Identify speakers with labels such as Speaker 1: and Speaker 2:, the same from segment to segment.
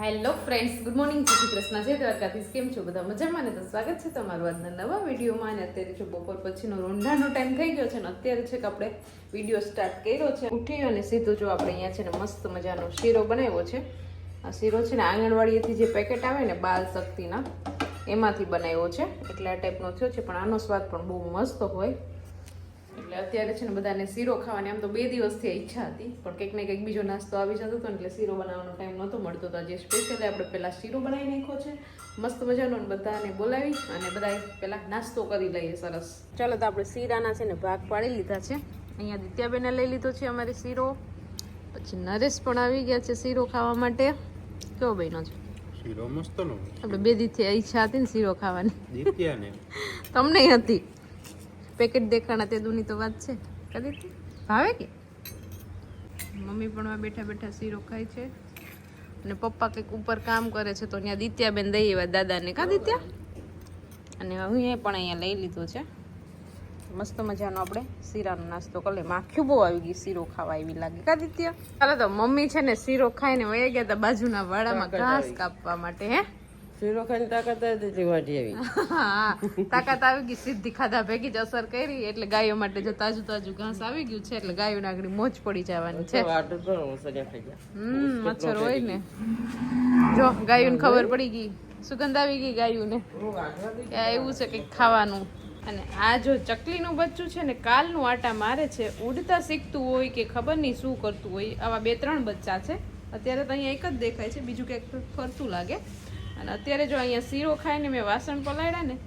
Speaker 1: Hello friends good morning જય શ્રી કૃષ્ણ જય દ્વારકાધીશ કેમ છો બધા? મજામાં ને તો સ્વાગત છે તમારું આજના નવા વિડીયોમાં. અને અત્યારે જો બપોર પછીનો રોંઢાનો ટાઈમ થઈ ગયો છે ને અત્યારે છે કે આપણે વીડિયો સ્ટાર્ટ કર્યો છે. ઉઠી અને સીધો જો આપણે અહીંયા છે ને મસ્ત મજાનો શીરો બનાવ્યો છે. આ શીરો છે ને આંગણવાડીએથી જે પેકેટ આવે ને બાલ શક્તિના, એમાંથી બનાવ્યો છે. એટલે આ ટાઈપનો થયો છે, પણ આનો સ્વાદ પણ બહુ મસ્ત હોય. એટલે અત્યારે છે ને બધાને શીરો ખાવાની આમ તો બે દિવસથી ઈચ્છા હતી પણ કંઈક ને કંઈક બીજો નાસ્તો આવી જતો હતો એટલે શીરો બનાવવાનો ટાઈમ નહોતો મળતો. તો આજે સ્પેશિયલી આપણે પહેલાં શીરો બનાવી નાખ્યો છે. મસ્ત મજાનો બધાને બોલાવી અને બધા પહેલાં નાસ્તો કરી લઈએ સરસ. ચાલો તો આપણે શીરાના છે ને ભાગ પાડી લીધા છે. અહીંયા દિત્યાબેને લઈ લીધો છે અમારે શીરો. પછી નરેશ પણ આવી ગયા છે શીરો ખાવા માટે. કેવો બહેનો છે?
Speaker 2: શીરો મસ્ત નો
Speaker 1: આપણે બે દીથી ઈચ્છા હતી ને શીરો ખાવાની. તમને હતી. પેકેટ દેખાણા તે દૂની તો વાત છે. કદી હતી? ભાવે કે? મમ્મી પણ બેઠા બેઠા શીરો ખાય છે. અને પપ્પા કંઈક ઉપર કામ કરે છે તો ત્યાં દિત્યાબેન દઈ એવા દાદાને. કા દિત્યા? અને હું એ પણ અહીંયા લઈ લીધો છે. મસ્ત મજાનો આપણે શીરાનો નાસ્તો કરી માખ્યું બહુ આવી ગઈ શીરો ખાવા એવી લાગે. કા દિત્યા? ચાલો તો મમ્મી છે ને શીરો ખાઈને વહી ગયા હતા બાજુના વાડામાં ઘાસ કાપવા માટે હે?
Speaker 3: શીરો ખાઈને તાકાત આવી દીધી વાટી આવી.
Speaker 1: હા તાકાત આવી ગઈ સીધી ખાધા ભેગી જ અસર કરી એટલે ગાયો માટે જો તાજું તાજું ઘાસ આવી ગયું છે એટલે ગાયો આગળ મોજ પડી જવાની છે. હમ મચ્છર હોય ને. જો ગાયોને ખબર પડી ગઈ સુગંધ આવી ગઈ ગાયોને. ને એવું છે કંઈક ખાવાનું. અને આ જો ચકલીનું બચ્ચું છે ને કાલનું આટા મારે છે ઉડતા શીખતું હોય કે ખબર નહીં શું કરતું હોય આવા બે ત્રણ બચ્ચા છે. અત્યારે તો અહીંયા એક જ દેખાય છે બીજું ક્યાંક ફરતું લાગે. અને અત્યારે જો અહીંયા શીરો ખાઈને મેં વાસણ પલાળ્યા ને,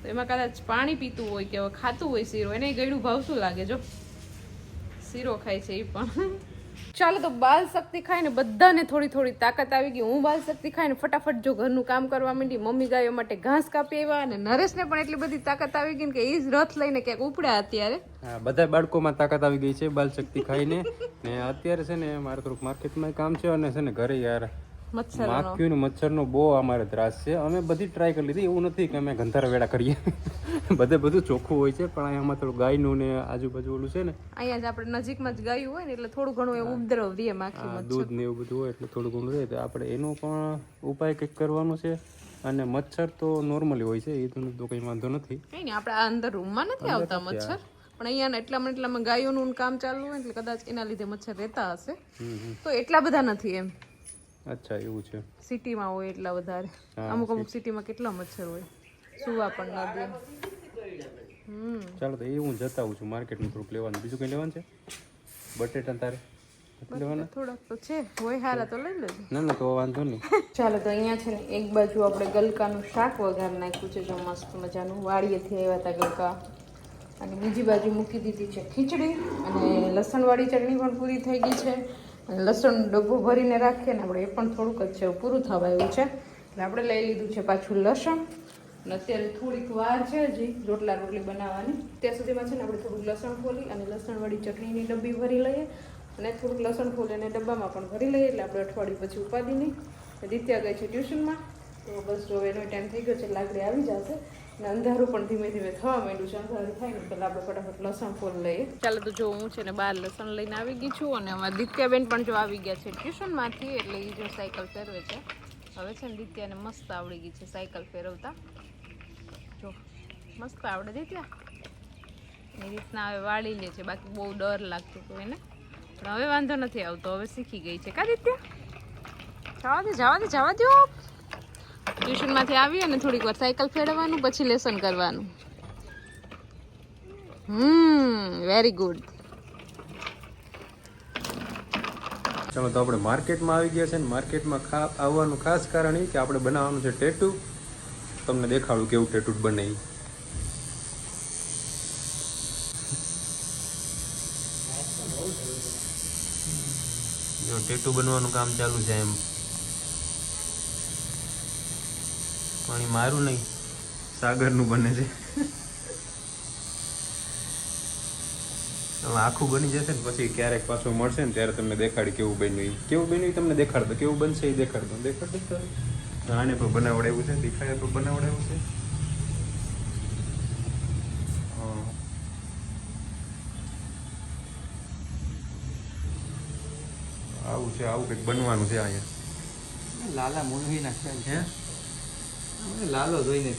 Speaker 1: તો એમાં કદાચ પાણી પીતું હોય કે ખાતું હોય શીરો, એને ગળ્યું ભાવતું લાગે, જો. શીરો ખાય છે એ પણ. ચાલો તો બાલ શક્તિ ખાઈને બધાને થોડી થોડી તાકાત આવી ગઈ. હું બાલ શક્તિ ખાઈને ફટાફટ જો ઘરનું કામ કરવા માંડી, મમ્મી ગાયો માટે ઘાસ કાપી આવ્યા અને નરેશને પણ એટલી બધી તાકાત આવી ગઈ ને કે એ જ રથ લઈને ક્યાંક ઉપડ્યા અત્યારે.
Speaker 2: બધા બાળકોમાં તાકાત આવી ગઈ છે બાલ શક્તિ ખાઈને. ને અત્યારે છે ને મારે થોડુંક માર્કેટમાં કામ છે અને છે ને ઘરે યાર માખીઓ ને મચ્છરનો બહુ અમારે ત્રાસ છે. અમે બધી ટ્રાય કરી લીધી. એવું નથી કે અમે ગંધારા વેડા કરીએ. બધે બધું ચોખ્ખું હોય છે પણ અહીંયામાં થોડું ગાયનું ને આજુબાજુ ઓલું છે ને.
Speaker 1: અહીંયા જ આપણે નજીકમાં જ ગાયું હોય ને એટલે થોડું ઘણું એવું ઉપદ્રવ રહે માખી
Speaker 2: દૂધ ને એવું બધું હોય એટલે થોડું ઘણું રહે. તો આપણે એનો પણ ઉપાય કંઈક કરવાનો છે. અને મચ્છર તો નોર્મલી હોય છે એ તો કંઈ વાંધો નથી.
Speaker 1: કઈ નહીં આપણે આ અંદર રૂમમાં નથી આવતા મચ્છર. પણ અહીંયા એટલામાં એટલામાં ગાયોનું કામ ચાલુ હોય એટલે કદાચ એના લીધે મચ્છર રહેતા હશે. તો એટલા બધા નથી એમ.
Speaker 2: અચ્છા એવું છે.
Speaker 1: સિટીમાં હોય એટલા વધારે. અમુક અમુક સિટીમાં કેટલા મચ્છર હોય. સુવા પણ ન દે. હમ.
Speaker 2: ચાલો તો એ હું જતા આવું છું માર્કેટમાં થોડુંક લેવાનું. બીજું કંઈ લેવાનું છે? બટેટા તારે?
Speaker 1: થોડાક તો છે. હોય હારા તો લઈ લેજો.
Speaker 2: ના ના તો વાંધો નહીં.
Speaker 1: ચાલો તો અહીંયા છે ને એક બાજુ આપણે ગલકાનું શાક વઘાર નાખ્યું છે જો મસ્ત મજાનું. વાડીએથી આવ્યા હતા ગલકા. અને બીજી બાજુ મૂકી દીધી છે ખીચડી. અને લસણવાળી ચટણી પણ પૂરી થઈ ગઈ છે. લસણ ડબ્બો ભરીને રાખીએ ને આપણે એ પણ થોડુંક જ છે, પૂરું થવા આવ્યું છે. એટલે આપણે લઈ લીધું છે પાછું લસણ. અને અત્યારે થોડીક વાર છે હજી, રોટલા રોટલી બનાવવાની. ત્યાં સુધીમાં છે ને આપણે થોડુંક લસણ ખોલી અને લસણવાળી ચટણીની ડબ્બી ભરી લઈએ. અને થોડુંક લસણ ખોલી અને ડબ્બામાં પણ ભરી લઈએ, એટલે આપણે અઠવાડિયું પછી ઉપાદી નહીં દિત્યા ગઈ છે ટ્યુશનમાં. તો બસ જો એનો ટાઈમ થઈ ગયો છે, લાકડી આવી જશે. અને અંધારું પણ ધીમે ધીમે થવા માંડ્યું છે. અંધારું થાય ને પહેલાં આપણે ફટાફટ લસણ ફોલ લઈએ. ચાલો તો જો હું છે ને બહાર લસણ લઈને આવી ગઈ છું અને અમારા દિત્યાબેન પણ જો આવી ગયા છે ટ્યુશનમાંથી, એટલે એ જો સાયકલ ફેરવે છે. હવે છે ને દિત્યાને મસ્ત આવડી ગઈ છે સાયકલ ફેરવતા. જો, મસ્ત આવડે દિત્યા. એ રીતના હવે વાળી લે છે, બાકી બહુ ડર લાગતો હતો એને. પણ હવે વાંધો નથી આવતો, હવે શીખી ગઈ છે. કા દિત્યા? જવા દે જવા દે, જવા દો ટ્યુશનમાંથી આવી અને થોડીક વાર સાયકલ ફેરવવાનું, પછી લેસન કરવાનું. હમ વેરી ગુડ
Speaker 2: ચાલો તો આપણે માર્કેટમાં આવી ગયા છે ને માર્કેટમાં આવવાનું ખાસ કારણ એ કે આપણે બનાવવાનું છે ટેટુ. તમને દેખાડું કેવું ટેટુ બને જો ટેટુ બનવાનું કામ ચાલુ છે એમ. પણ મારું નહીં. સાગરનું બને છે. આખું બની જશે ને પછી ક્યારેક પાછું મળશે ને ત્યારે તમને દેખાડી કેવું બન્યું. કેવું બન્યું તમને દેખાડતો કેવું બનશે એ દેખાડતો. દેખાડતો આને પણ બનાવડાવ્યું છે દેખાડે પણ બનાવડાવ્યું છે. આવું છે આવું કંઈક બનવાનું છે અહીંયા.
Speaker 4: લાલા
Speaker 2: હે?
Speaker 4: નાખ્યા લાલો જોઈને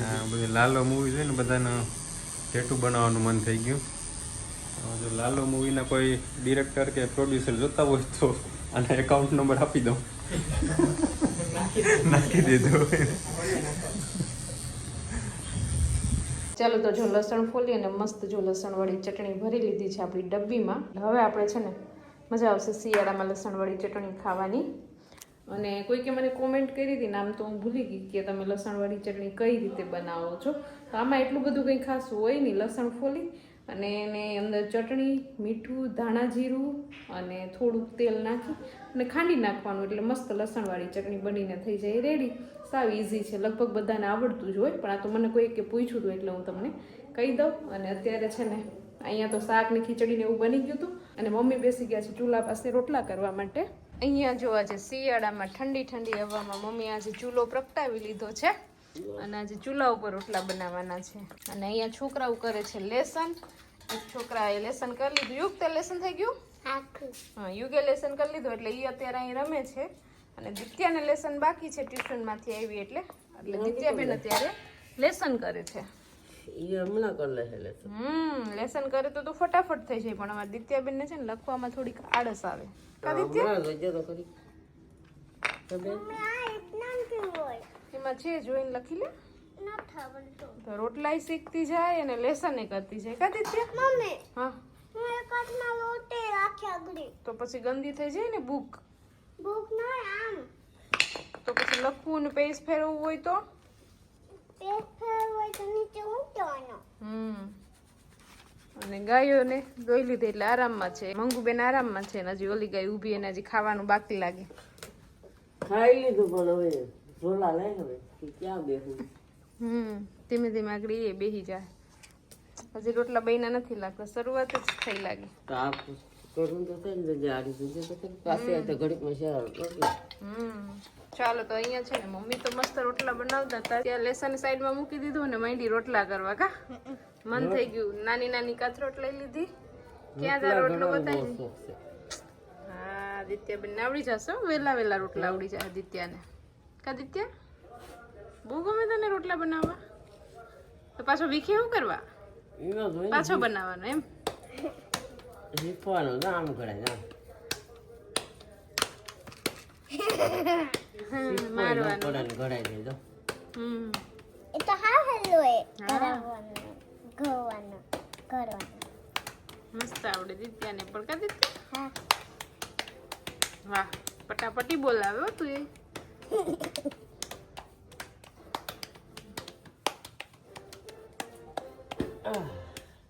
Speaker 2: હા બધી લાલો મૂવી જોઈને બધાને ટેટુ બનાવવાનું મન થઈ ગયું. હવે જો લાલો મૂવીના કોઈ ડિરેક્ટર કે પ્રોડ્યુસર જોતા હોય તો અને એકાઉન્ટ નંબર આપી દઉં. નાખી દીધો.
Speaker 1: ચાલો તો જો લસણ ફોલી અને મસ્ત જો લસણવાળી ચટણી ભરી લીધી છે આપણી ડબ્બીમાં. હવે આપણે છે ને મજા આવશે શિયાળામાં લસણવાળી ચટણી ખાવાની. અને કોઈકે મને કોમેન્ટ કરી હતી નામ તો હું ભૂલી ગઈ કે તમે લસણવાળી ચટણી કઈ રીતે બનાવો છો. તો આમાં એટલું બધું કંઈ ખાસ હોય નહીં, લસણ ફોલી અને એને અંદર ચટણી, મીઠું, ધાણા જીરું અને થોડુંક તેલ નાખી અને ખાંડી નાખવાનું એટલે મસ્ત લસણવાળી ચટણી બનીને થઈ જાય, રેડી. સાવ ઇઝી છે, લગભગ બધાને આવડતું જ હોય, પણ આ તો મને કોઈ પૂછ્યું હતું એટલે હું તમને કહી દઉં. અને અત્યારે છે ને, અહીંયા તો શાક ને ખીચડી એવું બની ગયું હતું અને મમ્મી બેસી ગયા છે ચૂલા પાસે રોટલા કરવા માટે. અહીંયા જો આજે શિયાળામાં ઠંડી ઠંડી હવામાં મમ્મી આજે ચૂલો પ્રગટાવી લીધો છે. અને આજે ચૂલા ઉપર રોટલા બનાવવાના છે. અને અહીંયા છોકરાઓ કરે છે લેસન. એક છોકરાએ લેસન કરી લીધું. યુગ તે લેસન થઈ ગયું? હા યુગે લેસન કરી લીધું એટલે એ અત્યારે અહીં રમે છે. અને દિત્યાને લેસન બાકી છે ટ્યુશનમાંથી આવી એટલે. એટલે દિત્યાબેન અત્યારે લેસન કરે છે.
Speaker 3: એ હમણાં કરી લેશે લેસન
Speaker 1: હમ લેસન કરે તો તો ફટાફટ થઈ જાય પણ અમારા દિત્યાબેન ને છે ને લખવામાં થોડીક આળસ આવે. કા દિત્યા?
Speaker 3: હમણાં તો
Speaker 1: એમાં છે જોઈને લખી લે. તો રોટલાય શીખતી જાય અને લેસન કરતી જાય. કા દિત્યા? હા. તો પછી ગંદી થઈ જાય ને બુક? તો પછી લખવું ને પેજ ફેરવવું હોય તો? અને ગાયોને દોઈ લીધી એટલે આરામમાં છે. મંગુબેન આરામમાં છે હજી ઓલી ગાય ઊભી એને હજી ખાવાનું બાકી લાગે.
Speaker 3: ખાઈ લીધું પણ હવે ઝોલા લે હવે ક્યાં બેહું?
Speaker 1: હમ ધીમે ધીમે આગળ એ બેહી જાય. હજી રોટલા બૈના નથી લાગતા શરૂઆત જ થઈ લાગી.
Speaker 3: કરું તો થઈ ને જાડી સુધી તો ખરી પાસે તો ઘડીકમાં શેર
Speaker 1: હમ. ચાલો તો અહીંયા છે ને મમ્મી તો મસ્ત રોટલા બનાવતા હતા. ત્યાં લેસન સાઈડમાં મૂકી દીધું ને માંડી રોટલા કરવા કા? મન થઈ ગયું. નાની નાની કથરોટ લઈ લીધી. ક્યાં તા રોટલો બતાવી હા આદિત્યબેન આવડી જશે હો, વહેલા વહેલા રોટલા આવડી જાય આદિત્યને. કા આદિત્ય? બહુ ગમે તને રોટલા બનાવવા? તો પાછો વીખે શું કરવા? પાછો બનાવવાનો એમ?
Speaker 3: શીખવાનું ના આમ કરાય ના
Speaker 1: મારવાનું
Speaker 3: ઘડાઈ દે જો
Speaker 1: હમ
Speaker 5: એ તો હા હેલો એ કરાવવાનું ગવાનું કરવાનું
Speaker 1: મસ્ત આવડે દિત્યાને પણ કા દિત્યા
Speaker 5: હા
Speaker 1: વાહ પટાપટી બોલાવ્યો તું એ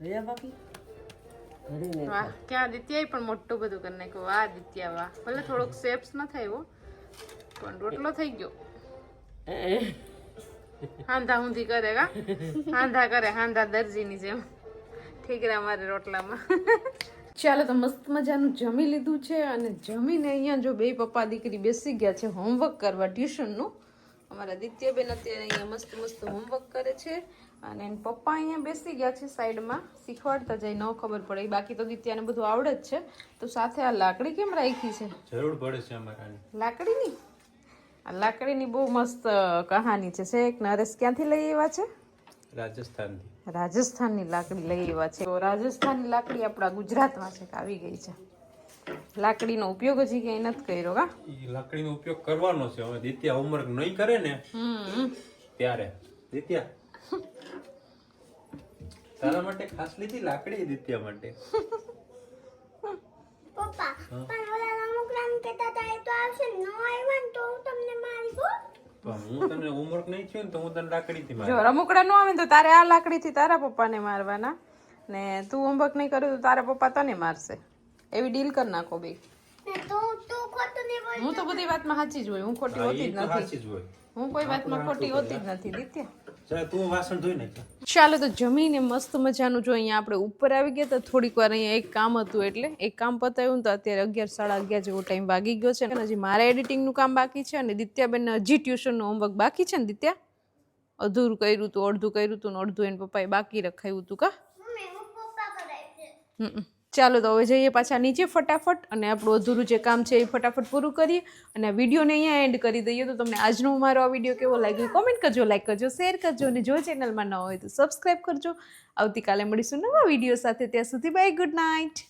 Speaker 3: ને
Speaker 1: વાહ ક્યાં દિત્યાએ પણ મોટું બધું કરી નાખ્યું. વાહ દિત્યા વાહ. ભલે થોડોક શેપ્સ ન થયો પણ રોટલો થઈ ગયો. હાંધા ઊંધી કરે કા હાંધા કરે હાંધા દરજીની જેમ. ઠીકરા મારે રોટલામાં. ચાલો તો મસ્ત મજાનું જમી લીધું છે અને જમીને અહીંયા જો બે પપ્પા દીકરી બેસી ગયા છે હોમવર્ક કરવા ટ્યુશનનું અમારા દિત્યબેન અત્યારે અહીંયા મસ્ત મસ્ત હોમવર્ક કરે છે અને એના પપ્પા અહીંયા બેસી ગયા છે સાઈડમાં શીખવાડતા જાય ન ખબર પડે. બાકી તો દિત્યાને બધું આવડે જ છે. તો સાથે આ લાકડી કેમ રાખી છે?
Speaker 2: જરૂર પડે છે અમારા
Speaker 1: લાકડીની? આ લાકડીની બહુ મસ્ત કહાની છે. શેખ નરેશ ક્યાંથી લઈ આવ્યા છે?
Speaker 2: રાજસ્થાનથી.
Speaker 1: રાજસ્થાનની લાકડી લઈ આવ્યા છે. તો રાજસ્થાનની લાકડી આપણા ગુજરાતમાં છે આવી ગઈ છે. લાકડીનો ઉપયોગ હજી ક્યાંય નથી કર્યો કા?
Speaker 2: લાકડીનો ઉપયોગ કરવાનો છે. હવે દિત્યા હોમવર્ક નહીં કરે ને ત્યારે. દિત્યા તારા માટે ખાસ લીધી લાકડી દિત્યા માટે?
Speaker 5: પપ્પા પણ ઓલા રમકડાં કેતા હતા એ તો આવશે નો આવ્યો ને તો હું તમને મારી દઉં.
Speaker 2: તો હું તને હોમવર્ક નહીં થયું ને તો હું તને લાકડીથી
Speaker 1: જો
Speaker 2: મારું.
Speaker 1: રમકડા નો આવે તો તારે આ લાકડીથી તારા પપ્પાને મારવાના. ને તું હોમવર્ક નહીં કર્યું તો તારા પપ્પા તને મારશે. એવી ડીલ કરી નાખો બે. હું તો બધી વાતમાં સાચી જ હોય હું ખોટી હોતી જ નથી.
Speaker 2: સાચી જ હોય.
Speaker 1: હું કોઈ વાતમાં ખોટી હોતી જ નથી દિત્યા.
Speaker 2: તું વાસણ ધોઈ નાખ
Speaker 1: ચાલો તો જમીને મસ્ત મજાનું જો અહીંયા આપણે ઉપર આવી ગયા તો થોડીક વાર અહીંયા એક કામ હતું એટલે એક કામ પતાવ્યું તો અત્યારે અગિયાર સાડા અગિયાર જેવો ટાઈમ વાગી ગયો છે. અને હજી મારે એડિટિંગનું કામ બાકી છે અને દિત્યાબેનને હજી ટ્યુશનનું હોમવર્ક બાકી છે ને દિત્યા? અધૂરું કર્યું હતું અડધું કર્યું હતું ને અડધું એને પપ્પાએ બાકી રખાયું હતું કા?
Speaker 5: મમ્મી હું પપ્પા કરાય છે
Speaker 1: હમ. ચાલો તો હવે જઈએ પાછા નીચે ફટાફટ અને આપણું અધૂરું જે કામ છે એ ફટાફટ પૂરું કરીએ અને આ વિડીયોને અહીંયા એન્ડ કરી દઈએ. તો તમને આજનો મારો આ વીડિયો કેવો લાગ્યો કોમેન્ટ કરજો લાઈક કરજો શેર કરજો અને જો ચેનલમાં ન હોય તો સબસ્ક્રાઈબ કરજો. આવતીકાલે મળીશું નવા વીડિયો સાથે. ત્યાં સુધી બાય ગુડ નાઇટ